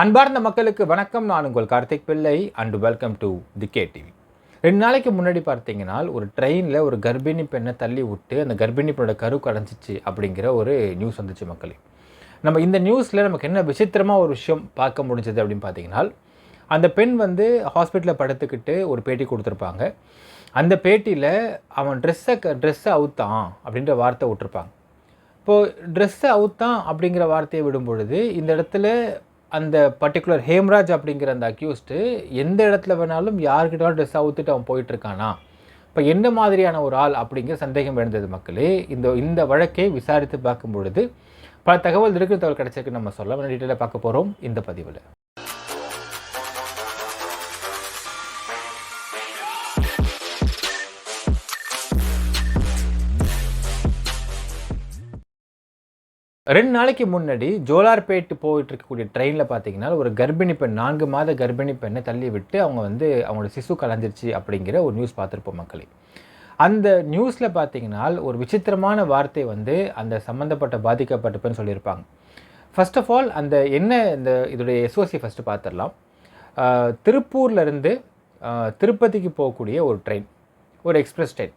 அன்பார்ந்த மக்களுக்கு வணக்கம். நான் உங்கள் Karthik Pillai and welcome to the K TV ரெண்டு நாளைக்கு முன்னாடி பார்த்தீங்கன்னா ஒரு ட்ரெயினில் ஒரு கர்ப்பிணி பெண்ணை தள்ளி விட்டு அந்த கர்ப்பிணி பெண்ணோட கரு கடைஞ்சிச்சு அப்படிங்கிற ஒரு நியூஸ் வந்துச்சு மக்களே. நம்ம இந்த நியூஸில் நமக்கு என்ன விசித்திரமாக ஒரு விஷயம் பார்க்க முடிஞ்சது அப்படின்னு பார்த்தீங்கன்னா அந்த பெண் வந்து ஹாஸ்பிட்டலில் படுத்துக்கிட்டு ஒரு பேட்டி கொடுத்துருப்பாங்க. அந்த பேட்டியில் அவன் ட்ரெஸ்ஸை ட்ரெஸ்ஸை அவுத்தான் அப்படின்ற வார்த்தை விட்டுருப்பாங்க. இப்போது ட்ரெஸ்ஸை அவுத்தான் அப்படிங்கிற வார்த்தையை விடும் பொழுது இந்த இடத்துல அந்த பர்டிகுலர் ஹேம்ராஜ் அப்படிங்கிற அந்த அக்யூஸ்டு எந்த இடத்துல வேணாலும் யார்கிட்ட ட்ரெஸ் அவுத்துட்டு அவன் போயிட்டுருக்கானா? இப்போ என்ன மாதிரியான ஒரு ஆள் அப்படிங்கிற சந்தேகம் எழுந்தது மக்களே. இந்த இந்த வழக்கை விசாரித்து பார்க்கும் பொழுது பல தகவல் இருக்கிற தகவல் கிடைச்சிருக்கு நம்ம சொல்ல டீட்டெயிலாக பார்க்க போகிறோம் இந்த பதிவில். ரெண்டு நாளைக்கு முன்னாடி ஜோலார்பேட்டு போயிட்டு இருக்கக்கூடிய ட்ரெயினில் பார்த்தீங்கன்னா ஒரு கர்ப்பிணி பெண் நான்கு மாத கர்ப்பிணி பெண்ணை தள்ளி விட்டு அவங்க வந்து அவங்களோட சிசு கலைஞ்சிருச்சு அப்படிங்கிற ஒரு நியூஸ் பார்த்துருப்போம் மக்களே. அந்த நியூஸில் பார்த்தீங்கன்னா ஒரு விசித்திரமான வார்த்தை வந்து அந்த சம்மந்தப்பட்ட பாதிக்கப்பட்ட பெண் சொல்லியிருப்பாங்க. ஃபர்ஸ்ட் ஆஃப் ஆல் அந்த என்ன இந்த இதோடைய எஸ்ஓசி ஃபஸ்ட்டு பார்த்துடலாம் திருப்பூர்லேருந்து திருப்பதிக்கு போகக்கூடிய ஒரு ட்ரெயின் ஒரு எக்ஸ்பிரஸ் ட்ரெயின்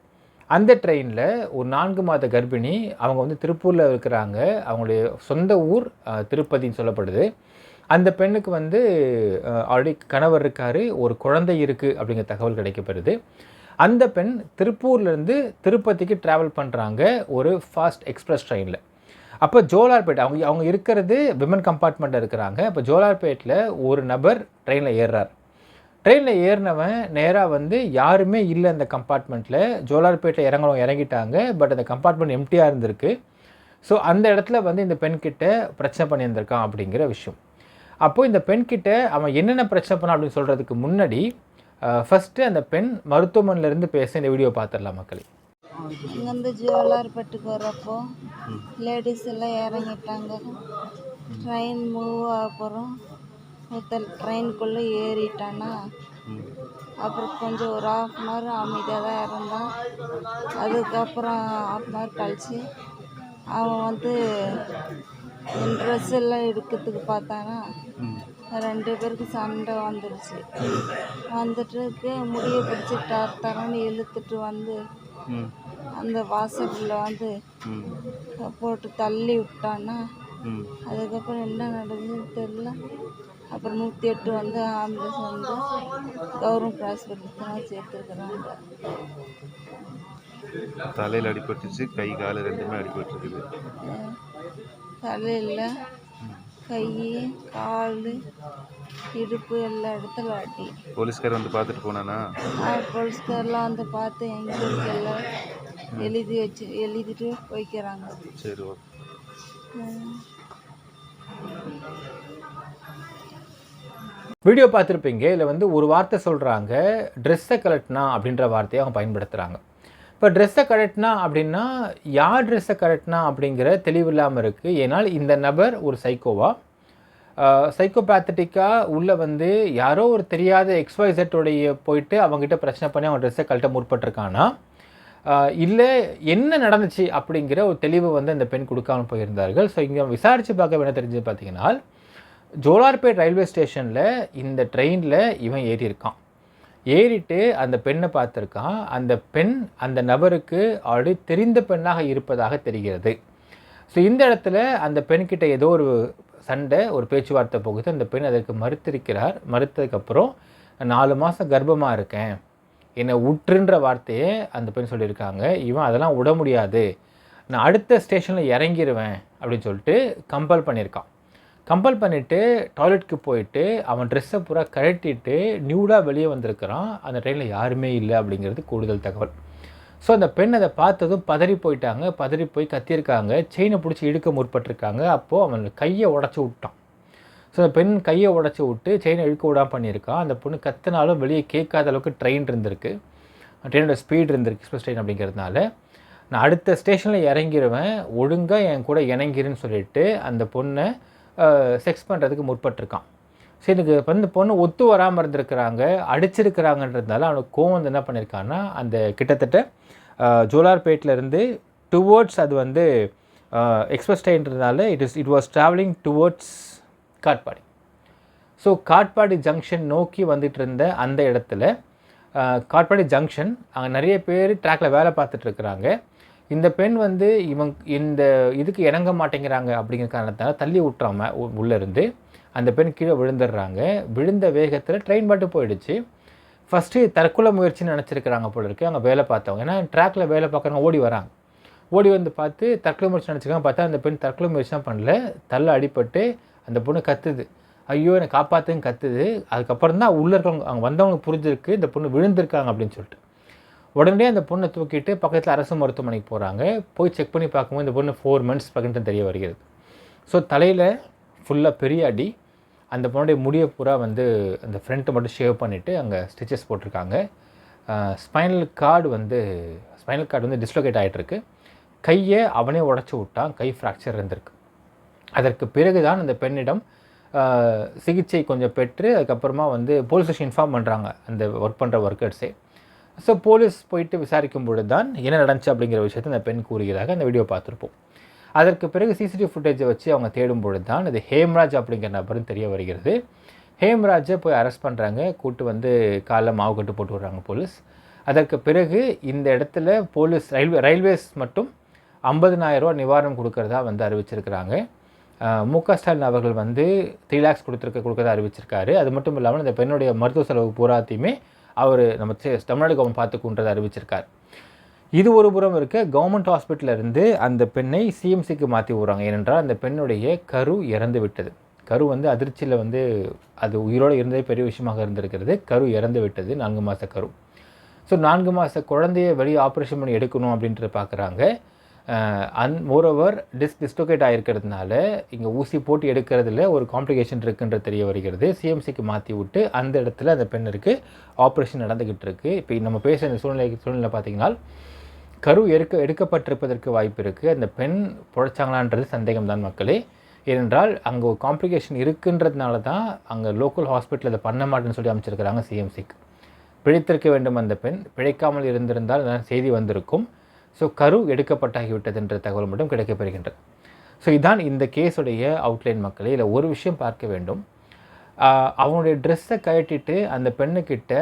அந்த ட்ரெயினில் ஒரு நான்கு மாத கர்ப்பிணி அவங்க வந்து திருப்பூரில் இருக்கிறாங்க. அவங்களுடைய சொந்த ஊர் திருப்பதின்னு சொல்லப்படுது. அந்த பெண்ணுக்கு வந்து ஆல்ரெடி கணவர் இருக்கார் ஒரு குழந்தை இருக்குது அப்படிங்கிற தகவல் கிடைக்கப்படுது. அந்த பெண் திருப்பூர்லேருந்து திருப்பதிக்கு ட்ராவல் பண்ணுறாங்க ஒரு ஃபாஸ்ட் எக்ஸ்பிரஸ் ட்ரெயினில் அப்போ ஜோலார்பேட் அவங்க அவங்க இருக்கிறது விமன் கம்பார்ட்மெண்ட்டில் இருக்கிறாங்க. அப்போ ஜோலார்பேட்டில் ஒரு நபர் ட்ரெயினில் ஏறுறார். ட்ரெயினில் ஏறினவன் நேராக வந்து யாருமே இல்லை அந்த கம்பார்ட்மெண்ட்டில் ஜோலார்பேட்டை இறங்கணும் இறங்கிட்டாங்க. பட் அந்த கம்பார்ட்மெண்ட் எம்டியாக இருந்திருக்கு. ஸோ அந்த இடத்துல வந்து இந்த பெண்கிட்ட பிரச்சனை பண்ணியிருந்திருக்கான் அப்படிங்கிற விஷயம். அப்போது இந்த பெண்கிட்ட அவன் என்னென்ன பிரச்சனை பண்ணான் அப்படின்னு சொல்கிறதுக்கு முன்னாடி ஃபஸ்ட்டு அந்த பெண் மருத்துவமனையிலேருந்து பேச இந்த வீடியோ பார்த்துடலாம் மக்களே. இங்கேருந்து ஜோலார்பேட்டுக்கு வரப்போ லேடிஸ் எல்லாம் இறங்கிட்டாங்க. ட்ரெயின் மூவ் ஆக போகிறோம் ஒருத்தர் ட்ரெயினுக்குள்ளே ஏறிட்டானா? அப்புறம் கொஞ்சம் ஒரு ஆஃப் அன் ஹவர் அமைதியாக தான் இருந்தான். அதுக்கப்புறம் ஆஃப் அன் ஹவர் கழிச்சு அவன் வந்து என் ட்ரெஸ் எல்லாம் எடுக்கிறதுக்கு பார்த்தானா ரெண்டு பேருக்கு சண்டை வந்துடுச்சு. வந்துட்டு முடியை பிடிச்சி தர தரன்னு இழுத்துட்டு வந்து அந்த வாசலில் வந்து போட்டு தள்ளி விட்டான்னா அதுக்கப்புறம் என்ன நடந்ததுன்னு தெரில அப்புறம் நூற்றி எட்டு வந்து ஆம்புலன்ஸ் வந்து கவர்மெண்ட் ஹாஸ்பிட்டலுக்கு தான் சேர்த்துருக்குறாங்க. தலையில் அடிபட்டுச்சு கை கால் ரெண்டுமே அடிபட்டுருக்குது. தலையில் கை கால் இடுப்பு எல்லா இடத்துல அடி. போலீஸ்கார் வந்து பார்த்துட்டு போனானா? போலீஸ்காரெலாம் வந்து பார்த்து எங்கே இருக்கு எல்லாம் எழுதி வச்சு எழுதிட்டு போய்க்கிறாங்க. சரி ஓகே. வீடியோ பார்த்துருப்பீங்க. இதில் வந்து ஒரு வார்த்தை சொல்கிறாங்க ட்ரெஸ்ஸை கலட்டினா அப்படின்ற வார்த்தையை அவங்க பயன்படுத்துகிறாங்க இப்போ ட்ரெஸ்ஸை கலட்டினா அப்படின்னா யார் ட்ரெஸ்ஸை கலட்டினா அப்படிங்கிற தெளிவு இல்லாமல் இருக்குது ஏன்னால் இந்த நபர் ஒரு சைக்கோவா சைக்கோபேத்தட்டிக்காக உள்ளே வந்து யாரோ ஒரு தெரியாத எக்ஸ்வைசட்டோடைய போயிட்டு அவங்ககிட்ட பிரச்சனை பண்ணி அவங்க ட்ரெஸ்ஸை கழட்ட முற்பட்டிருக்கானா? இல்லை என்ன நடந்துச்சு அப்படிங்கிற ஒரு தெளிவு வந்து அந்த பெண் கொடுக்காம போயிருந்தார்கள். ஸோ இங்கே விசாரித்து பார்க்க என்ன தெரிஞ்சு பார்த்தீங்கன்னா ஜோலார்பேட் ரயில்வே ஸ்டேஷனில் இந்த ட்ரெயினில் இவன் ஏறியிருக்கான். ஏறிட்டு அந்த பெண்ணை பார்த்துருக்கான். அந்த பெண் அந்த நபருக்கு ஆல்ரெடி தெரிந்த பெண்ணாக இருப்பதாக தெரிகிறது. ஸோ இந்த இடத்துல அந்த பெண்கிட்ட ஏதோ ஒரு சண்டை ஒரு பேச்சுவார்த்தை போகுது. அந்த பெண் அதற்கு மறுத்திருக்கிறார். மறுத்ததுக்கப்புறம் நாலு மாதம் கர்ப்பமாக இருக்கேன். என்னை உற்றுன்ற வார்த்தையே அந்த பெண் சொல்லியிருக்காங்க. இவன் அதெல்லாம் விட முடியாது. நான் அடுத்த ஸ்டேஷனில் இறங்கிடுவேன் அப்படின்னு சொல்லிட்டு கம்பல் பண்ணியிருக்கான். கம்பல் பண்ணிவிட்டு டாய்லெட்க்கு போயிட்டு அவன் ட்ரெஸ்ஸை பூரா கழட்டிட்டு நியூடாக வெளியே வந்திருக்கிறான். அந்த ட்ரெயினில் யாருமே இல்லை அப்படிங்கிறது கூடுதல் தகவல். ஸோ அந்த பெண் அதை பார்த்ததும் பதறி போயிட்டாங்க. பதறி போய் கத்தியிருக்காங்க. செயினை பிடிச்சி இழுக்க முற்பட்டிருக்காங்க. அப்போது அவன் கையை உடச்சி விட்டான். ஸோ பெண் கையை உடச்சி விட்டு செயினை இழுக்க விடாமல் பண்ணியிருக்கா. அந்த பொண்ணு கத்தினாலும் வெளியே கேட்காத அளவுக்கு ட்ரெயின் இருந்திருக்கு. ட்ரெயினோட ஸ்பீட் இருந்திருக்கு எக்ஸ்பிரஸ் ட்ரெயின் அப்படிங்கிறதுனால. நான் அடுத்த ஸ்டேஷனில் இறங்கிடுவேன் ஒழுங்காக என் கூட இணங்கிருன்னு சொல்லிட்டு அந்த பொண்ணை செக்ஸ் பண்ணுறதுக்கு முற்பட்டிருக்கான். சரி எனக்கு வந்து பொண்ணு ஒத்து வராமல் இருந்திருக்கிறாங்க அடிச்சிருக்கிறாங்கன்றதுனால அவனுக்கு கோவம் வந்து என்ன பண்ணியிருக்கான்னா அந்த கிட்டத்தட்ட ஜோலார்பேட்டிலேருந்து டுவோர்ட்ஸ் அது வந்து express ட்ரெயின்றதுனால it is it was travelling towards Katpadi. So Katpadi junction நோக்கி வந்துட்டு இருந்த அந்த இடத்துல காட்பாடி ஜங்ஷன் அங்கே நிறைய பேர் ட்ராக்ல வேலை பார்த்துட்டு இருக்கிறாங்க இந்த பெண் வந்து இவங்க இந்த இதுக்கு இணங்க மாட்டேங்கிறாங்க அப்படிங்கிற காரணத்தால் தள்ளி விட்டுறாம உ- அந்த பெண் கீழே விழுந்துடுறாங்க. விழுந்த வேகத்தில் ட்ரெயின் பாட்டு போயிடுச்சு. ஃபஸ்ட்டு தற்கொலை முயற்சின்னு நினச்சிருக்கிறாங்க போல இருக்கு. அங்கே வேலை பார்த்தவங்க. ஏன்னா ட்ராக்ல வேலை பார்க்குறவங்க ஓடி வராங்க. ஓடி வந்து பார்த்து தற்கொலை முயற்சி நினச்சிருக்காங்க. பார்த்தா அந்த பெண் தற்கொலை முயற்சி தான் பண்ணல. தள்ள அடிபட்டு அந்த பொண்ணு கத்துது. ஐயோ என்னை காப்பாற்றுன்னு கத்துது. அதுக்கப்புறம் தான் உள்ளே இருக்கவங்க அவங்க வந்தவங்களுக்கு புரிஞ்சிருக்கு இந்த பொண்ணு விழுந்திருக்காங்க அப்படின்னு சொல்லிட்டு. உடனே அந்த பொண்ணை தூக்கிட்டு பக்கத்தில் அரசு மருத்துவமனைக்கு போகிறாங்க போய் செக் பண்ணி பார்க்கும்போது இந்த பொண்ணு ஃபோர் மந்த்ஸ் பக்கத்து தெரிய வருகிறது. ஸோ தலையில் ஃபுல்லாக பெரிய அடி. அந்த பொண்ணுடைய முடியை பூரா வந்து அந்த ஃப்ரண்ட்டை மட்டும் ஷேவ் பண்ணிவிட்டு அங்கே ஸ்டிச்சஸ் போட்டிருக்காங்க. ஸ்பைனல் கார்டு வந்து ஸ்பைனல் கார்டு வந்து டிஸ்லோகேட் ஆகிட்டுருக்கு கையை அவனே உடச்சி விட்டான். கை ஃப்ராக்சர் இருந்திருக்கு. அதற்கு பிறகு தான் அந்த பெண்ணிடம் சிகிச்சை கொஞ்சம் பெற்று அதுக்கப்புறமா வந்து போலீஸ் இன்ஃபார்ம் பண்ணுறாங்க அந்த ஒர்க் பண்ணுற ஒர்க்கர்ஸே ஸோ போலீஸ் போயிட்டு விசாரிக்கும் பொழுது தான் என்ன நடந்துச்சு அப்படிங்கிற விஷயத்தை அந்த பெண் கூறுகிறதாக அந்த வீடியோ பார்த்துருப்போம். அதற்கு பிறகு சிசிடிவி ஃபுட்டேஜை வச்சு அவங்க தேடும் பொழுது தான் இது ஹேம்ராஜ் அப்படிங்கிற நபரும் தெரிய வருகிறது. ஹேம்ராஜை போய் அரெஸ்ட் பண்ணுறாங்க கூட்டு வந்து காலைல மாவு கட்டு போட்டு விடுறாங்க போலீஸ். அதற்கு பிறகு இந்த இடத்துல போலீஸ் ரயில்வே ரயில்வேஸ் மட்டும் 50000 ரூபா நிவாரணம் கொடுக்கறதா வந்து அறிவிச்சிருக்கிறாங்க. மு க ஸ்டாலின் அவர்கள் வந்து த்ரீ லேக்ஸ் கொடுத்துருக்க கொடுக்கறதா அறிவிச்சிருக்காரு. அது மட்டும் இல்லாமல் இந்த பெண்ணுடைய மருத்துவ செலவு பூராத்தையுமே அவர் நம்ம தமிழ்நாடு கவர்மெண்ட் பார்த்துக்குன்றதை அறிவிச்சிருக்கார். இது ஒரு புறம் இருக்க கவர்மெண்ட் ஹாஸ்பிட்டலில் இருந்து அந்த பெண்ணை சிஎம்சிக்கு மாற்றி விடுறாங்க. ஏனென்றால் அந்த பெண்ணுடைய கரு இறந்து விட்டது. கரு வந்து அதிர்ச்சியில் வந்து அது உயிரோடு இருந்ததே பெரிய விஷயமாக இருந்திருக்கிறது. கரு இறந்து விட்டது. நான்கு மாத கரு. ஸோ நான்கு மாத குழந்தைய வெளியே ஆப்ரேஷன் பண்ணி எடுக்கணும் அப்படின்ட்டு பார்க்குறாங்க அன் மோரோவர் டிஸ் டிஸ்லோகேட் ஆகிருக்கிறதுனால இங்கே ஊசி போட்டு எடுக்கிறதுல ஒரு காம்ப்ளிகேஷன் இருக்குன்ற தெரிய வருகிறது. சிஎம்சிக்கு மாற்றி விட்டு அந்த இடத்துல அந்த பெண்ணிற்கு ஆப்ரேஷன் நடந்துக்கிட்டு இருக்குது இப்போ நம்ம பேசுகிற இந்த சூழ்நிலை சூழ்நிலை பார்த்தீங்கன்னா கரு எடுக்க எடுக்கப்பட்டிருப்பதற்கு வாய்ப்பு இருக்குது அந்த பெண் பிழைச்சாங்களான்றது சந்தேகம்தான் மக்களே. ஏனென்றால் அங்கே ஒரு காம்ப்ளிகேஷன் இருக்குன்றதுனால தான் அங்கே லோக்கல் ஹாஸ்பிட்டல் அதை பண்ண மாட்டேன்னு சொல்லி அமைச்சிருக்கிறாங்க சிஎம்சிக்கு பிழைத்திருக்க வேண்டும் அந்த பெண். பிழைக்காமல் இருந்திருந்தால் செய்தி வந்திருக்கும். ஸோ கரு எடுக்கப்பட்டாகிவிட்டது என்ற தகவல் மட்டும் கிடைக்கப்பெறுகின்றது ஸோ இதான் இந்த கேஸுடைய அவுட்லைன் மக்களே. இல்லை ஒரு விஷயம் பார்க்க வேண்டும். அவனுடைய ட்ரெஸ்ஸை கழட்டிட்டு அந்த பெண்ணுக்கிட்ட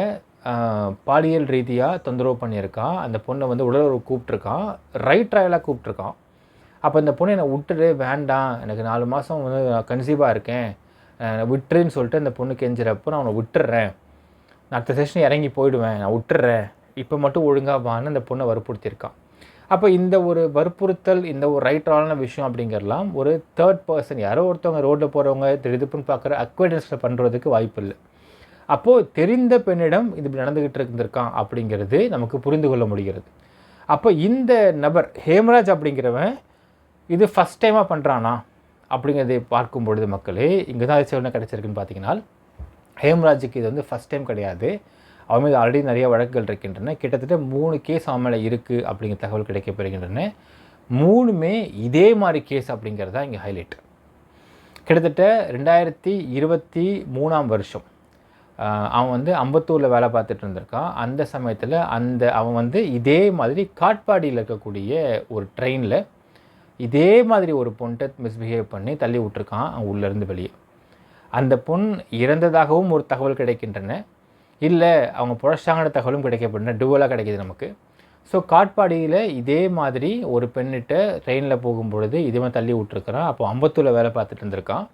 பாலியல் ரீதியாக தொந்தரவு பண்ணியிருக்கான் அந்த பொண்ணை வந்து உடலுறவு கூப்பிட்ருக்கான் ரைட் ட்ரையலாக கூப்பிட்ருக்கான் அப்போ இந்த பொண்ணை என்னை விட்டுடு வேண்டாம். எனக்கு நாலு மாதம் வந்து கன்சீவாக இருக்கேன். விட்டுருன்னு சொல்லிட்டு அந்த பொண்ணு கெஞ்சிறப்போ நான் அவனை விட்டுறேன் நான் அடுத்த செஷன் இறங்கி போயிடுவேன். நான் விட்டுறேன் இப்போ மட்டும் ஒழுங்கா வான்னு அந்த பொண்ணை வற்புறுத்தியிருக்கான் அப்போ இந்த ஒரு வற்புறுத்தல் இந்த ஒரு ரைட்டான விஷயம் அப்படிங்கிறலாம் ஒரு தேர்ட் பர்சன் யாரோ ஒருத்தவங்க ரோட்டில் போகிறவங்க திடுப்புன்னு பார்க்குற அக்வைடன்ஸில் பண்ணுறதுக்கு வாய்ப்பு இல்லை. அப்போது தெரிந்த பெண்ணிடம் இது இப்படி நடந்துக்கிட்டு இருந்திருக்கான் அப்படிங்கிறது நமக்கு புரிந்து கொள்ள முடிகிறது. அப்போ இந்த நபர் ஹேமராஜ் அப்படிங்கிறவன் இது ஃபஸ்ட் டைமாக பண்ணுறானா அப்படிங்கிறதை பார்க்கும் பொழுது மக்களே இங்கே தான் அதிர்ச்சி என்ன கிடச்சிருக்குன்னு பார்த்தீங்கன்னா ஹேம்ராஜுக்கு இது வந்து ஃபஸ்ட் டைம் கிடையாது. அவன் மீது ஆல்ரெடி நிறைய வழக்குகள் இருக்கின்றன. கிட்டத்தட்ட மூணு கேஸ் அவன் மேலே இருக்குது அப்படிங்கிற தகவல் கிடைக்கப்பெறுகின்றன. மூணுமே இதே மாதிரி கேஸ் அப்படிங்கிறது தான் இங்கே ஹைலைட் கிட்டத்தட்ட ரெண்டாயிரத்தி இருபத்தி மூணாம் வருஷம் அவன் வந்து அம்பத்தூரில் வேலை பார்த்துட்டு இருந்திருக்கான். அந்த சமயத்தில் அந்த அவன் வந்து இதே மாதிரி காட்பாடியில் இருக்கக்கூடிய ஒரு ட்ரெயினில் இதே மாதிரி ஒரு பொண்ணை மிஸ்பிஹேவ் பண்ணி தள்ளி விட்டுருக்கான் அவன் உள்ளேருந்து வெளியே. அந்த பொண் இறந்ததாகவும் ஒரு தகவல் கிடைக்கின்றன. இல்லை அவங்க புழைச்சாங்கன்ற தகவலும் கிடைக்கப்படுன டுவலாக கிடைக்கிது நமக்கு. ஸோ காட்பாடியில் இதே மாதிரி ஒரு பெண்ணிட்ட ட்ரெயினில் போகும்பொழுது இதே மாதிரி தள்ளி விட்டுருக்குறான். அப்போ அம்பத்தூரில் வேலை பார்த்துட்டு இருந்திருக்கான்.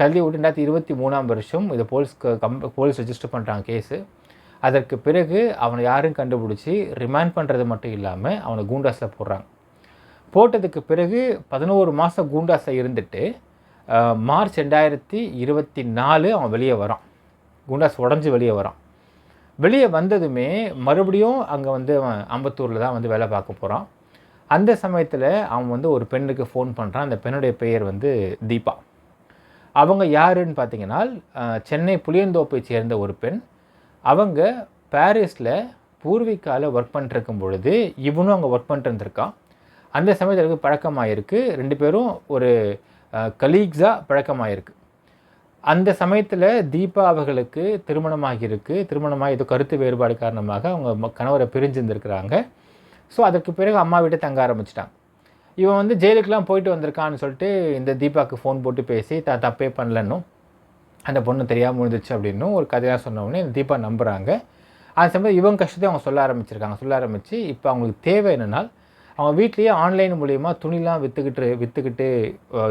கல்வி விட்டு ரெண்டாயிரத்தி இருபத்தி மூணாம் வருஷம் இதை போலீஸ் கம் போலீஸ் ரெஜிஸ்டர் பண்ணுறாங்க கேஸு அதற்கு பிறகு அவனை யாரும் கண்டுபிடிச்சி ரிமாண்ட் பண்ணுறது மட்டும் இல்லாமல் அவனை கூண்டாஸில் போடுறாங்க. போட்டதுக்கு பிறகு பதினோரு மாதம் கூண்டாஸில் இருந்துட்டு மார்ச் ரெண்டாயிரத்தி இருபத்தி நாலு அவன் வெளியே வரான். குண்டாஸ் உடஞ்சி வெளியே வரான். வெளியே வந்ததுமே மறுபடியும் அங்கே வந்து அவன் அம்பத்தூரில் தான் வந்து வேலை பார்க்க போகிறான் அந்த சமயத்தில் அவன் வந்து ஒரு பெண்ணுக்கு ஃபோன் பண்ணுறான் அந்த பெண்ணுடைய பெயர் வந்து தீபா. அவங்க யாருன்னு பார்த்தீங்கன்னா சென்னை புளியந்தோப்பை சேர்ந்த ஒரு பெண். அவங்க பாரிஸில் பூர்விகாவில் ஒர்க் பண்ணிட்டுருக்கும் பொழுது இவனும் அங்கே ஒர்க் பண்ணிட்டு இருந்திருக்கான் அந்த சமயத்தில் எனக்கு பழக்கமாயிருக்கு. ரெண்டு பேரும் ஒரு கலீக்ஸாக பழக்கமாயிருக்கு. அந்த சமயத்தில் தீபா அவர்களுக்கு திருமணமாகியிருக்கு. திருமணமாக ஏதோ கருத்து வேறுபாடு காரணமாக அவங்க ம- கணவரை பிரிஞ்சிருந்துருக்கிறாங்க. ஸோ அதற்கு பிறகு அம்மா வீட்டை தங்க ஆரம்பிச்சிட்டாங்க. இவன் வந்து ஜெயிலுக்கெலாம் போயிட்டு வந்திருக்கான்னு சொல்லிட்டு இந்த தீபாவுக்கு ஃபோன் போட்டு பேசி த தப்பே பண்ணலன்னும் அந்த பொண்ணு தெரியாமல் முடிஞ்சிச்சு அப்படின்னும் ஒரு கதையாக சொன்னோடனே தீபா நம்புகிறாங்க அது சமயம் இவங்க கஷ்டத்தை அவங்க சொல்ல ஆரம்பிச்சிருக்காங்க. சொல்ல ஆரம்பித்து இப்போ அவங்களுக்கு தேவை என்னென்னால் அவங்க வீட்லேயே ஆன்லைன் மூலியமாக துணிலாம் விற்றுக்கிட்டு விற்றுக்கிட்டு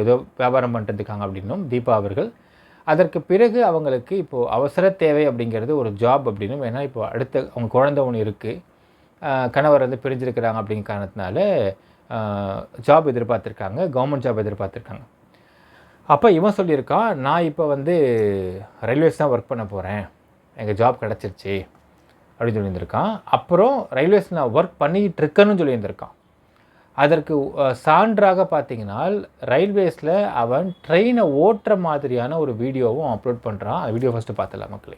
ஏதோ வியாபாரம் பண்ணிட்டு இருக்காங்க அப்படின்னும் தீபா அவர்கள் அதற்கு பிறகு அவங்களுக்கு இப்போது அவசர தேவை அப்படிங்கிறது ஒரு ஜாப் அப்படின்னு வேணால் இப்போ அடுத்த அவங்க குழந்தை ஒன்று இருக்குது கணவர் வந்து பிரிஞ்சிருக்கிறாங்க அப்படிங்கிற காரணத்தினால ஜாப் எதிர்பார்த்துருக்காங்க கவர்மெண்ட் ஜாப் எதிர்பார்த்துருக்காங்க. அப்போ இவன் சொல்லியிருக்கான் நான் இப்போ வந்து ரயில்வேஸ் தான் ஒர்க் பண்ண போகிறேன் எனக்கு ஜாப் கிடச்சிருச்சு. அப்படின்னு சொல்லியிருந்திருக்கான். அப்புறம் ரயில்வேஸ் நான் ஒர்க் பண்ணிகிட்டு இருக்கேன்னு சொல்லியிருந்திருக்கான். அதற்கு சான்றாக பார்த்தீங்கன்னா ரயில்வேஸில் அவன் ட்ரெயினை ஓட்டுற மாதிரியான ஒரு வீடியோவும் அப்லோட் பண்ணுறான் அந்த வீடியோ ஃபஸ்ட்டு பார்த்தலாம் மக்களே.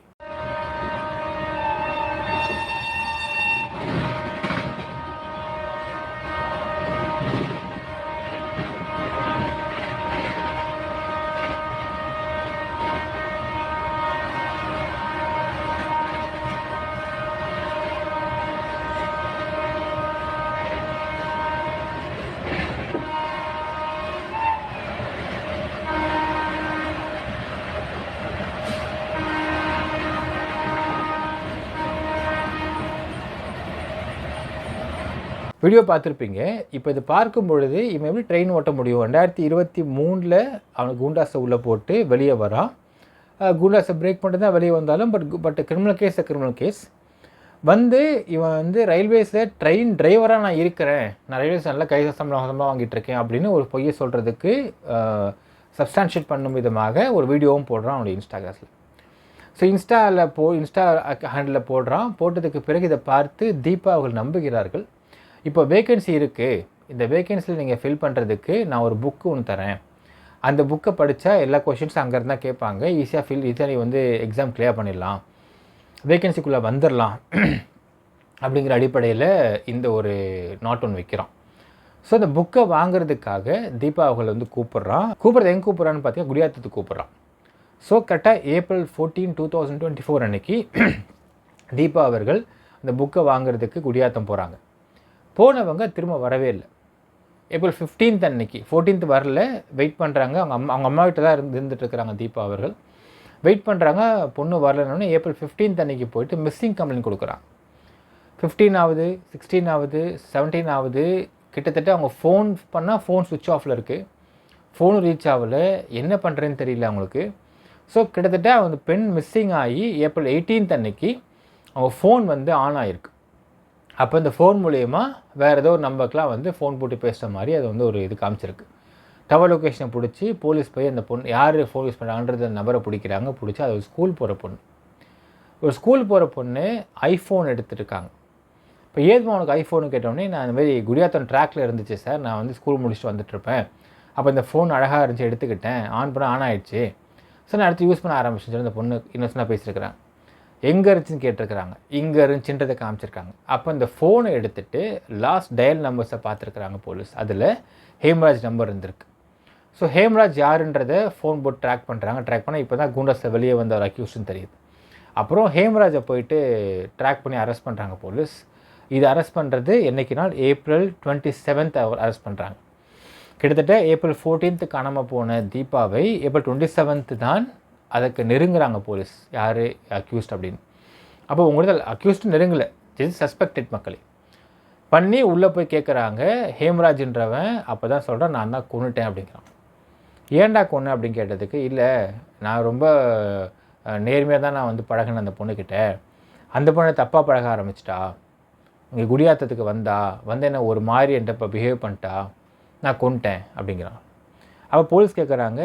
வீடியோ பார்த்துருப்பீங்க. இப்போ இது பார்க்கும் பொழுது இவன் எப்படி ட்ரெயின் ஓட்ட முடியும்? ரெண்டாயிரத்தி இருபத்தி மூணில் அவனுக்கு குண்டாஸை உள்ளே போட்டு வெளியே வரான். அஹ் குண்டாஸை பிரேக் பண்ணிட்டு தான் வெளியே வந்தாலும் but but criminal case criminal case வந்து இவன் வந்து ரயில்வேஸில் ட்ரெயின் டிரைவராக நான் இருக்கிறேன். நான் ரயில்வேஸ் நல்லா கை சம்பளம் சம்பளம் வாங்கிட்டு இருக்கேன் அப்படின்னு ஒரு பொய்யை சொல்கிறதுக்கு சப்ஸ்டான்ஷியேட் பண்ணும் விதமாக ஒரு வீடியோவும் போடுறான் அவனுடைய இன்ஸ்டாகிராஸில் ஸோ இன்ஸ்டாவில் போ இன்ஸ்டா ஹேண்டில் போடுறான். போட்டதுக்கு பிறகு இதை பார்த்து தீபா அவர்கள் நம்புகிறார்கள். இப்போ வேகன்சி இருக்குது இந்த வேகன்சியில் நீங்கள் ஃபில் பண்ணுறதுக்கு நான் ஒரு புக்கு ஒன்று தரேன். அந்த புக்கை படித்தா எல்லா கொஷின்ஸும் அங்கேருந்து தான் கேட்பாங்க. ஈஸியாக ஃபில் ஈஸியாக நீ வந்து எக்ஸாம் கிளியர் பண்ணிடலாம். வேகன்சிக்குள்ளே வந்துடலாம். அப்படிங்கிற அடிப்படையில் இந்த ஒரு நாட் ஒன்று வைக்கிறான் ஸோ அந்த புக்கை வாங்குறதுக்காக தீபா அவர்கள் வந்து கூப்பிட்றான். கூப்பிட்றது எங்கே கூப்பிட்றான்னு பார்த்தீங்கன்னா குடியாத்தத்துக்கு கூப்பிட்றான். ஸோ கரெக்டாக April fourteen two thousand twenty four அன்னைக்கு தீபா அவர்கள் அந்த புக்கை வாங்குறதுக்கு குடியாத்தம் போகிறாங்க போனவங்க திரும்ப வரவே இல்லை. ஏப்ரல் ஃபிஃப்டீன்த் அன்னைக்கு ஃபோர்டீன்த் வரல வெயிட் பண்ணுறாங்க அவங்க அம்மா அவங்க அம்மா வீட்டில் தான் இருந்து இருந்துகிட்ருக்குறாங்க தீபா அவர்கள். வெயிட் பண்ணுறாங்க பொண்ணு வரலன்னு ஏப்ரல் ஃபிஃப்டீன்த் அன்னைக்கு போயிட்டு மிஸ்ஸிங் கம்ப்ளைண்ட் கொடுக்குறாங்க. ஃபிஃப்டீன் ஆகுது சிக்ஸ்டீன் ஆகுது செவன்டீன் ஆகுது. கிட்டத்தட்ட அவங்க ஃபோன் பண்ணால் ஃபோன் சுவிட்ச் ஆஃபில் இருக்குது ஃபோனும் ரீச் ஆகலை. என்ன பண்ணுறேன்னு தெரியல அவங்களுக்கு. ஸோ கிட்டத்தட்ட அவங்க பெண் மிஸ்ஸிங் ஆகி ஏப்ரல் எயிட்டீன்த் அன்னைக்கு அவங்க ஃபோன் வந்து ஆன் ஆகிருக்கு அப்போ இந்த ஃபோன் மூலயமா வேறு ஏதோ ஒரு நம்பருக்கெலாம் வந்து ஃபோன் போட்டு பேசுகிற மாதிரி அது வந்து ஒரு இது காமிச்சிருக்கு. டவர் லொக்கேஷனை பிடிச்சி போலீஸ் போய் அந்த பொண்ணு யார் ஃபோன் யூஸ் பண்ணுறாங்கன்றது அந்த நபரை பிடிக்கிறாங்க பிடிச்சி அது ஒரு ஸ்கூல் போகிற பொண்ணு. ஒரு ஸ்கூல் போகிற பொண்ணு ஐஃபோன் எடுத்துருக்காங்க. இப்போ ஏதுமா உனக்கு ஐஃபோனு கேட்டோடனே நான் இந்த மாதிரி குடியாத்தம் ட்ராக்ல இருந்துச்சு சார் நான் வந்து ஸ்கூல் முடிச்சுட்டு வந்துட்டுருப்பேன் அப்போ இந்த ஃபோன் அழகாக இருந்துச்சு எடுத்துக்கிட்டேன். ஆன் பண்ண ஆன் ஆகிடுச்சு ஸோ நான் அடுத்து யூஸ் பண்ண ஆரம்பிச்சேன் அந்த பொண்ணு இன்னொசனாக பேசியிருக்கிறேன். எங்கே இருந்துச்சுன்னு கேட்டிருக்கிறாங்க. இங்கே இருந்துச்சுன்றதை காமிச்சிருக்காங்க. அப்போ இந்த ஃபோனை எடுத்துகிட்டு லாஸ்ட் டயல் நம்பர்ஸை பார்த்துருக்குறாங்க போலீஸ் அதில் ஹேம்ராஜ் நம்பர் இருந்திருக்கு. ஸோ ஹேம்ராஜ் யாருன்றதை ஃபோன் போட்டு ட்ராக் பண்ணுறாங்க ட்ராக் பண்ணால் இப்போ தான் குண்டஸில் வெளியே வந்த ஒரு அக்யூஸ்ன்னு தெரியுது. அப்புறம் ஹேம்ராஜை போயிட்டு ட்ராக் பண்ணி அரெஸ்ட் பண்ணுறாங்க போலீஸ் இது அரெஸ்ட் பண்ணுறது என்னைக்கு நாள்? ஏப்ரல் டுவெண்ட்டி செவன்த் அவர் அரெஸ்ட் பண்ணுறாங்க கிட்டத்தட்ட ஏப்ரல் 14th காணாமல் போன தீபாவை ஏப்ரல் டுவெண்ட்டி செவன்த்து தான் அதுக்கு நெருங்குறாங்க போலீஸ். யார்? அக்யூஸ்ட் அப்படின்னு. அப்போ உங்களுக்கு அக்யூஸ்டு நெருங்கலை. ஜஸ்ட் சஸ்பெக்டட் மக்களே. பண்ணி உள்ளே போய் கேட்குறாங்க ஹேம்ராஜ்ன்றவன் அப்போ தான் சொல்கிறான் நான் தான் கொன்னுட்டேன் அப்படிங்கிறான். ஏன்டா கொன்று அப்படின்னு கேட்டதுக்கு இல்லை நான் ரொம்ப நேர்மையாக தான் நான் வந்து பழகினேன் அந்த பொண்ணுக்கிட்ட அந்த பொண்ணை தப்பாக பழக ஆரம்பிச்சிட்டா. இங்கே குடியாத்தத்துக்கு வந்தா. வந்து என்ன ஒரு மாதிரி என்கிட்ட இப்போ பிஹேவ் பண்ணிட்டா. நான் கொண்டுட்டேன் அப்படிங்கிறான். அப்போ போலீஸ் கேட்குறாங்க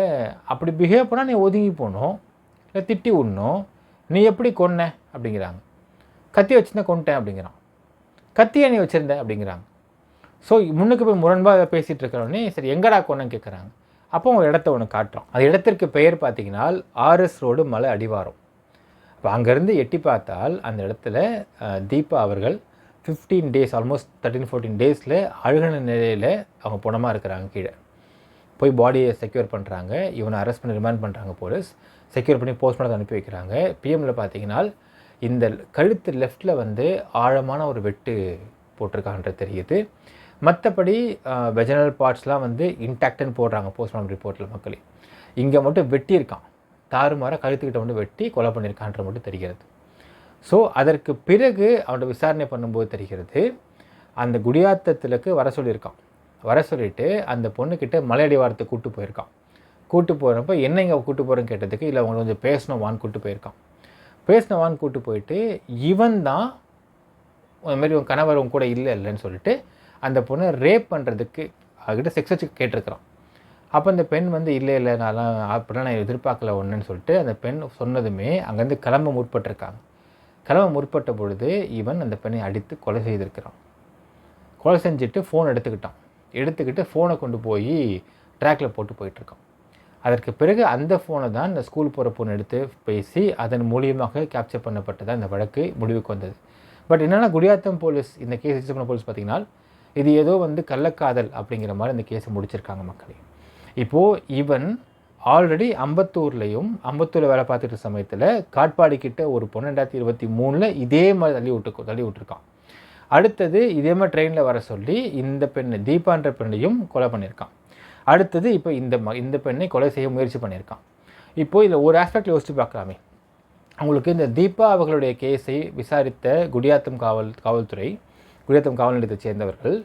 அப்படி பிஹேவ் பண்ணால் நீ ஒதுங்கி போகணும் இல்லை திட்டி விடணும் நீ எப்படி கொன்ன? அப்படிங்கிறாங்க. கத்தி வச்சுருந்தா கொன்ட்டேன் அப்படிங்கிறான். கத்தியை நீ வச்சுருந்தேன் அப்படிங்கிறாங்க. ஸோ முன்னுக்கு போய் முரண்பாக பேசிகிட்டு இருக்கிறோன்னே சரி எங்கடா கொன்னன்னு கேட்குறாங்க அப்போ ஒரு இடத்த ஒன்று காட்டுறோம் அந்த இடத்திற்கு பெயர் பார்த்தீங்கன்னா ஆர்எஸ் ரோடு மலை அடிவாரம். இப்போ அங்கேருந்து எட்டி பார்த்தால் அந்த இடத்துல தீபா அவர்கள் fifteen days almost thirteen fourteen டேஸில் அழுகின நிலையில் அவங்க புணமாக இருக்கிறாங்க கீழே. போய் பாடியை செக்யூர் பண்ணுறாங்க இவனை அரெஸ்ட் பண்ணி ரிமாண்ட் பண்ணுறாங்க போலீஸ் செக்யூர் பண்ணி போஸ்ட்மார்ட்டம் அனுப்பி வைக்கிறாங்க. பிஎம்மில் பார்த்தீங்கன்னா இந்த கழுத்து லெஃப்ட்டில் வந்து ஆழமான ஒரு வெட்டு போட்டிருக்கான்றது தெரியுது. மற்றபடி வெஜனல் பார்ட்ஸ்லாம் வந்து இன்டாக்ட்னு போடுறாங்க போஸ்ட்மார்ட்டம் ரிப்போர்ட்டில் மக்களே. இங்கே மட்டும் வெட்டியிருக்கான். தாறுமாறாக கழுத்துக்கிட்ட வந்து வெட்டி கொலை பண்ணியிருக்கான்ற மட்டும் தெரிகிறது. ஸோ அதற்கு பிறகு அவனோட விசாரணை பண்ணும்போது தெரிகிறது அந்த குடியாத்தத்திலுக்கு வர சொல்லியிருக்கான். வர சொல்லிட்டு அந்த பொண்ணுக்கிட்ட மலையடிவாரத்தை கூட்டு போயிருக்கான். கூட்டு போகிறப்ப என்ன இங்கே கூட்டு போகிறேன்னு கேட்டதுக்கு இல்லை அவங்க கொஞ்சம் பேசணும் வான்னு கூட்டு போயிருக்கான். பேசினவான்னு கூட்டு போயிட்டு இவன் தான் இந்த மாதிரி உன் கணவர் உன் கூட இல்லை இல்லைன்னு சொல்லிட்டு அந்த பொண்ணை ரேப் பண்ணுறதுக்கு அவகிட்ட செக்ஸ் வச்சு கேட்டிருக்கிறான். அப்போ அந்த பெண் வந்து இல்லை இல்லை நான்லாம் அப்படிலாம் நான் எதிர்பார்க்கல ஒன்றுன்னு சொல்லிட்டு அந்த பெண் சொன்னதுமே அங்கேருந்து கிளம்ப முற்பட்டிருக்காங்க. கிளம்ப முற்பட்ட பொழுது இவன் அந்த பெண்ணை அடித்து கொலை செய்திருக்கிறான். கொலை செஞ்சுட்டு ஃபோன் எடுத்துக்கிட்டான். எடுத்துக்கிட்டு ஃபோனை கொண்டு போய் ட்ராக்ல போட்டு போயிட்டுருக்கான் அதற்கு பிறகு அந்த ஃபோனை தான் இந்த ஸ்கூல் போகிற பொண்ணு எடுத்து பேசி அதன் மூலியமாக கேப்சர் பண்ணப்பட்டதாக இந்த வழக்கு முடிவுக்கு வந்தது. பட் என்னென்னா குடியாத்தம் போலீஸ் இந்த கேஸ் ரிஜிஸ்டர் பண்ண போலீஸ் பார்த்தீங்கன்னா இது ஏதோ வந்து கள்ளக்காதல் அப்படிங்கிற மாதிரி இந்த கேஸை முடிச்சிருக்காங்க மக்களே. இப்போது இவன் ஆல்ரெடி அம்பத்தூர்லேயும் அம்பத்தூரில் வேலை பார்த்துட்டு சமயத்தில் காட்பாடி கிட்ட ஒரு பொண்ணு ரெண்டாயிரத்தி இருபத்தி மூணில் இதே மாதிரி தள்ளி விட்டு தள்ளி விட்டுருக்கான். அடுத்தது இதே மாதிரி ட்ரெயினில் வர சொல்லி இந்த பெண்ணை தீபான்ற பெண்ணையும் கொலை பண்ணியிருக்கான். அடுத்தது இப்போ இந்த ம இந்த பெண்ணை கொலை செய்ய முயற்சி பண்ணியிருக்கான். இப்போது இதில் ஒரு ஆஸ்பெக்ட் யோசித்து பார்க்கலாமே. அவங்களுக்கு இந்த தீபா அவர்களுடைய கேஸை விசாரித்த குடியாத்தம் காவல் காவல்துறை குடியாத்தம் காவல் நிலையத்தை சேர்ந்தவர்கள்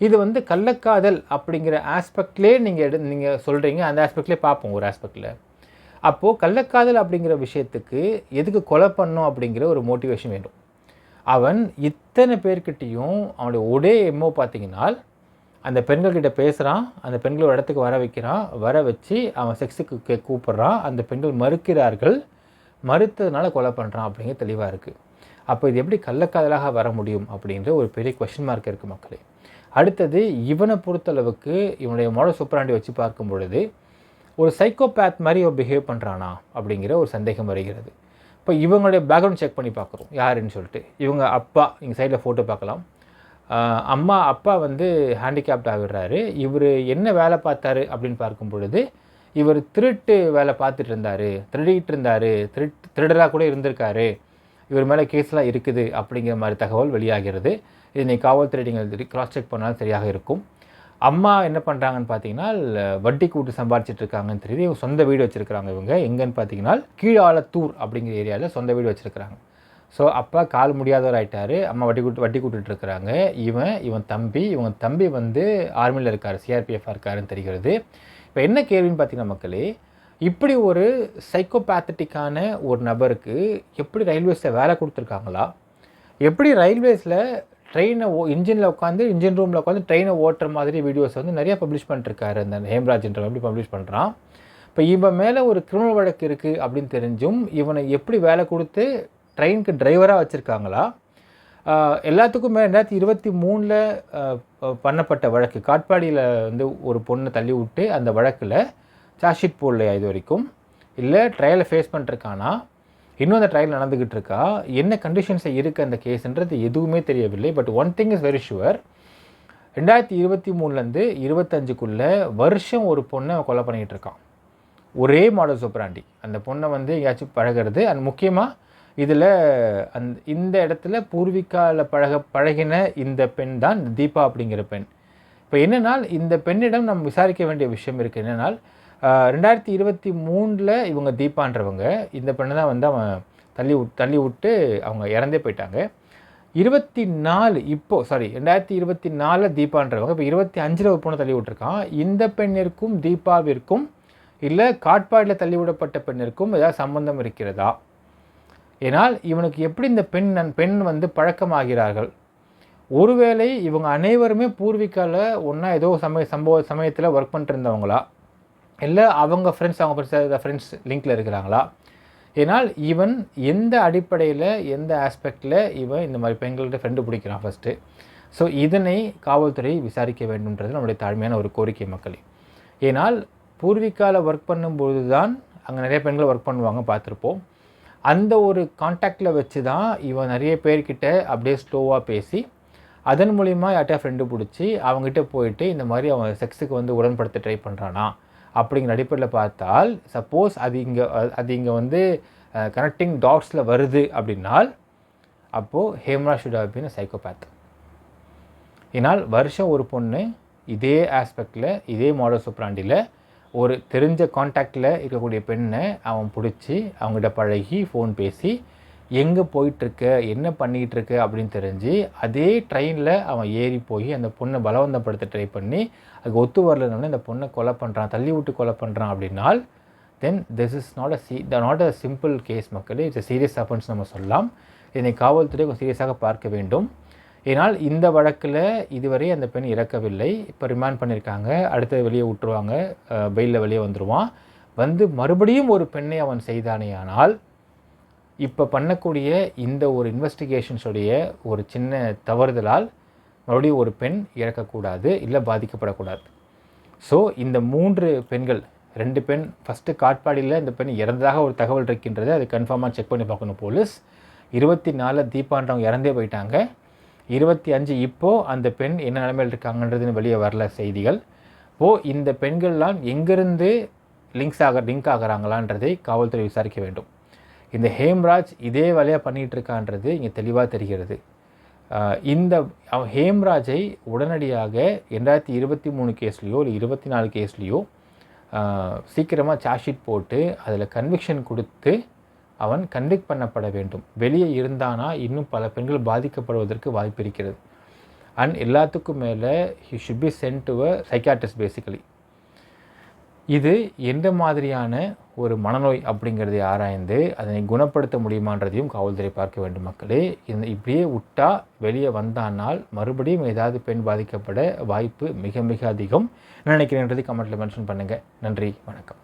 இது வந்து கள்ளக்காதல் அப்படிங்கிற ஆஸ்பெக்ட்லேயே நீங்கள் எடு நீங்கள் சொல்கிறீங்க அந்த ஆஸ்பெக்ட்லேயே பார்ப்போம் ஒரு ஆஸ்பெக்டில் அப்போது கள்ளக்காதல் அப்படிங்கிற விஷயத்துக்கு எதுக்கு கொலை பண்ணும் அப்படிங்கிற ஒரு மோட்டிவேஷன் வேண்டும் அவன் இத்தனை பேர்கிட்டையும் அவனுடைய ஒரே எம்மோ பார்த்தீங்கன்னா அந்த பெண்கள்கிட்ட பேசுகிறான் அந்த பெண்கள் ஒரு இடத்துக்கு வர வைக்கிறான் வர வச்சு அவன் செக்ஸுக்கு கே கூப்பிட்றான் அந்த பெண்கள் மறுக்கிறார்கள் மறுத்ததுனால கொலை பண்ணுறான் அப்படிங்கிற தெளிவாக இருக்குது அப்போ இது எப்படி கள்ளக்காதலாக வர முடியும் அப்படின்ற ஒரு பெரிய கொஷின் மார்க் இருக்குது மக்களே. அடுத்தது இவனை பொறுத்தளவுக்கு இவனுடைய மோட சூப்பராண்டி வச்சு பார்க்கும் பொழுது ஒரு சைக்கோபேத் மாதிரி பிஹேவ் பண்ணுறானா அப்படிங்கிற ஒரு சந்தேகம் வருகிறது. இப்போ இவங்களுடைய பேக்ரவுண்ட் செக் பண்ணி பார்க்குறோம். யாருன்னு சொல்லிட்டு. இவங்க அப்பா இங்கே சைடில் ஃபோட்டோ பார்க்கலாம். அம்மா அப்பா வந்து ஹேண்டிகேப்ட் ஆகிடுறாரு. இவர் என்ன வேலை பார்த்தாரு அப்படின்னு பார்க்கும் பொழுது இவர் திருட்டு வேலை பார்த்துட்டு இருந்தார். திருடிட்டு இருந்தார். திருட் திருடராக கூட இருந்திருக்காரு. இவர் மேலே கேஸ்லாம் இருக்குது அப்படிங்கிற மாதிரி தகவல் வெளியாகிறது. இது நீ காவல்துறை நீங்கள் கிராஸ் செக் பண்ணாலும் சரியாக இருக்கும். அம்மா என்ன பண்ணுறாங்கன்னு பார்த்தீங்கன்னா வட்டி கூட்டு சம்பாரிச்சிட்டு இருக்காங்கன்னு தெரியுது. இவங்க சொந்த வீடு வச்சுருக்காங்க இவங்க. எங்கன்னு பார்த்தீங்கன்னா கீழாலத்தூர் அப்படிங்கிற ஏரியாவில் சொந்த வீடு வச்சுருக்காங்க ஸோ அப்பா கால் முடியாதவர் ஆகிட்டார் அம்மா வட்டி கூட்டு வட்டி கூட்டுட்ருக்குறாங்க இவன் இவன் தம்பி இவன் தம்பி வந்து ஆர்மியில் இருக்கார். சிஆர்பிஎஃப் இருக்காருன்னு தெரிகிறது. இப்போ என்ன கேள்வின்னு பார்த்தீங்கன்னா மக்களே இப்படி ஒரு சைக்கோபேத்தட்டிக்கான ஒரு நபருக்கு எப்படி ரயில்வேஸில் வேலை கொடுத்துருக்காங்களா? எப்படி ரயில்வேஸில் ட்ரெயினை ஓ இன்ஜினில் உட்காந்து இன்ஜின் ரூமில் உட்காந்து ட்ரெயினை ஓட்டுற மாதிரி வீடியோஸ் வந்து நிறைய பப்ளிஷ் பண்ணிருக்காரு அந்த ஹேம்ராஜ்ன்ற எப்படி பப்ளிஷ் பண்ணுறான் இப்போ இவன் மேலே ஒரு கிரிமினல் வழக்கு இருக்குது அப்படின்னு தெரிஞ்சும் இவனை எப்படி வேலை கொடுத்து ட்ரெயினுக்கு டிரைவராக வச்சுருக்காங்களா? எல்லாத்துக்கும் மேலே ரெண்டாயிரத்தி இருபத்தி மூணில் பண்ணப்பட்ட வழக்கு. காட்பாடியில் வந்து ஒரு பொண்ணை தள்ளி விட்டு அந்த வழக்கில் சார்ஜ்ஷீட் போடலையா இது வரைக்கும்? இல்லை ட்ரையலை ஃபேஸ் பண்ணிருக்கானா? இன்னும் அந்த ட்ரையல் நடந்துக்கிட்டு இருக்கா என்ன கண்டிஷன்ஸை இருக்குது அந்த கேஸ்ன்றது எதுவுமே தெரியவில்லை. But one thing is very sure ரெண்டாயிரத்தி இருபத்தி மூணுலேருந்து இருபத்தஞ்சுக்குள்ளே வருஷம் ஒரு பொண்ணை அவன் கொலை பண்ணிகிட்டு இருக்கான் ஒரே மாடல் சூப்பராண்டி அந்த பொண்ணை வந்து எங்கேயாச்சும் பழகிறது. அண்ட் முக்கியமாக இதில் அந் இந்த இடத்துல பூர்விகாவில் பழக பழகின இந்த பெண் தான் தீபா அப்படிங்கிற பெண். இப்போ என்னென்னால் இந்த பெண்ணிடம் நம்ம விசாரிக்க வேண்டிய விஷயம் இருக்குது என்னென்னால் ரெண்டாயிரத்தி இருபத்தி மூணில் இவங்க தீபான்றவங்க இந்த பெண்ணை தான் வந்து அவன் தள்ளி தள்ளி விட்டு அவங்க இறந்தே போயிட்டாங்க. இருபத்தி நாலு இப்போ சாரி ரெண்டாயிரத்தி இருபத்தி நாலில் தீபான்றவங்க இப்போ இருபத்தி அஞ்சில் ஒரு பொண்ணை தள்ளி விட்டுருக்கான். இந்த பெண்ணிற்கும் தீபாவிற்கும் இல்லை காட்பாடில் தள்ளிவிடப்பட்ட பெண்ணிற்கும் ஏதாவது சம்பந்தம் இருக்கிறதா? ஏனால் இவனுக்கு எப்படி இந்த பெண் நன் பெண் வந்து பழக்கமாகிறார்கள்? ஒருவேளை இவங்க அனைவருமே பூர்விகாவில் ஒன்றா ஏதோ சமய சம்பவ சமயத்தில் ஒர்க் பண்ணிட்டு இருந்தவங்களா? இல்லை அவங்க ஃப்ரெண்ட்ஸ் அவங்க ஃப்ரெண்ட்ஸ் ஃப்ரெண்ட்ஸ் லிங்க்கில் இருக்கிறாங்களா? ஏனால் இவன் எந்த அடிப்படையில் எந்த ஆஸ்பெக்டில் இவன் இந்த மாதிரி பெண்கள்கிட்ட ஃப்ரெண்டு பிடிக்கிறான் ஃபஸ்ட்டு ஸோ இதனை காவல்துறை விசாரிக்க வேண்டும்ன்றது நம்முடைய தாழ்மையான ஒரு கோரிக்கை மக்களே. ஏனால் பூர்விகாவில் ஒர்க் பண்ணும்பொழுது தான் அங்கே நிறைய பெண்கள் ஒர்க் பண்ணுவாங்க பார்த்துருப்போம். அந்த ஒரு காண்டாக்டில் வச்சு தான் இவன் நிறைய பேர்கிட்ட அப்படியே ஸ்லோவாக பேசி அதன் மூலிமா யார்கிட்டயா ஃப்ரெண்டு பிடிச்சி அவங்ககிட்ட போயிட்டு இந்த மாதிரி அவன் செக்ஸுக்கு வந்து உடன்படுத்த ட்ரை பண்ணுறானா அப்படிங்கிற அடிப்படையில் பார்த்தால் சப்போஸ் அது இங்கே அது இங்கே வந்து கனெக்டிங் டாட்ஸில் வருது அப்படின்னால் அப்போது Hemra should have been psychopath இதனால் வருஷம் ஒரு பொண்ணு இதே ஆஸ்பெக்டில் இதே மாடல் சூப்ராண்டியில் ஒரு தெரிஞ்ச காண்டாக்டில் இருக்கக்கூடிய பெண்ணை அவன் பிடிச்சி அவங்ககிட்ட பழகி ஃபோன் பேசி எங்கே போயிட்டுருக்க? என்ன பண்ணிகிட்ருக்க? அப்படின்னு தெரிஞ்சு அதே ட்ரெயினில் அவன் ஏறி போய் அந்த பொண்ணை பலவந்தப்படுத்த ட்ரை பண்ணி அது ஒத்து வரலன்னு இந்த பொண்ணை கொலை பண்ணுறான் தள்ளி விட்டு கொலை பண்ணுறான் அப்படின்னால் then this is not a see the not a simple case மக்களே. இட்ஸ் சீரியஸ் அஃபன்ஸ் நம்ம சொல்லலாம். இதனை காவல்துறை சீரியஸாக பார்க்க வேண்டும். ஏனால் இந்த வழக்கில் இதுவரை அந்த பெண் இறக்கவில்லை. இப்போ ரிமாண்ட் பண்ணியிருக்காங்க அடுத்தது வெளியே விட்டுருவாங்க. பெயிலில் வெளியே வந்துடுவான் வந்து மறுபடியும் ஒரு பெண்ணை அவன் செய்தானேயானால் இப்போ பண்ணக்கூடிய இந்த ஒரு இன்வெஸ்டிகேஷன்ஸுடைய ஒரு சின்ன தவறுதலால் மறுபடியும் ஒரு பெண் இறக்கக்கூடாது இல்லை பாதிக்கப்படக்கூடாது. ஸோ இந்த மூன்று பெண்கள் ரெண்டு பெண் ஃபஸ்ட்டு காட்பாடியில் இந்த பெண் இறந்ததாக ஒரு தகவல் இருக்கின்றது. அது கன்ஃபார்மாக செக் பண்ணி பார்க்கணும் போலீஸ். இருபத்தி நாலு தீபான்றவங்க இறந்தே போயிட்டாங்க. இருபத்தி அஞ்சு இப்போது அந்த பெண் என்ன நிலைமையில் இருக்காங்கன்றதுன்னு வெளியே வரல செய்திகள். ஓ இந்த பெண்கள்லாம் எங்கேருந்து லிங்க்ஸ் ஆக லிங்க் ஆகிறாங்களான்றதை காவல்துறை விசாரிக்க வேண்டும். இந்த ஹேம்ராஜ் இதே வேலையாக பண்ணிகிட்டு இருக்கான்றது இங்கே தெளிவாக தெரிகிறது. இந்த அவன் ஹேம்ராஜை உடனடியாக ரெண்டாயிரத்தி இருபத்தி மூணு கேஸ்லேயோ இல்லை இருபத்தி நாலு கேஸ்லேயோ சீக்கிரமாக சார்ஜ்ஷீட் போட்டு அதில் கன்விக்ஷன் கொடுத்து அவன் கன்விக்ட் பண்ணப்பட வேண்டும். வெளியே இருந்தானா இன்னும் பல பெண்கள் பாதிக்கப்படுவதற்கு வாய்ப்பு இருக்கிறது. அண்ட் எல்லாத்துக்கும் மேலே he should be sent to a psychiatrist basically இது எந்த மாதிரியான ஒரு மனநோய் அப்படிங்கிறதை ஆராய்ந்து அதனை குணப்படுத்த முடியுமான்றதையும் காவல்துறை பார்க்க வேண்டும் மக்களே. இந்த இப்படியே விட்டா வெளியே வந்தானால் மறுபடியும் ஏதாவது பெண் பாதிக்கப்பட வாய்ப்பு மிக மிக அதிகம். நினைக்கிறேன்றதை கமெண்ட்டில் மென்ஷன் பண்ணுங்கள் நன்றி வணக்கம்.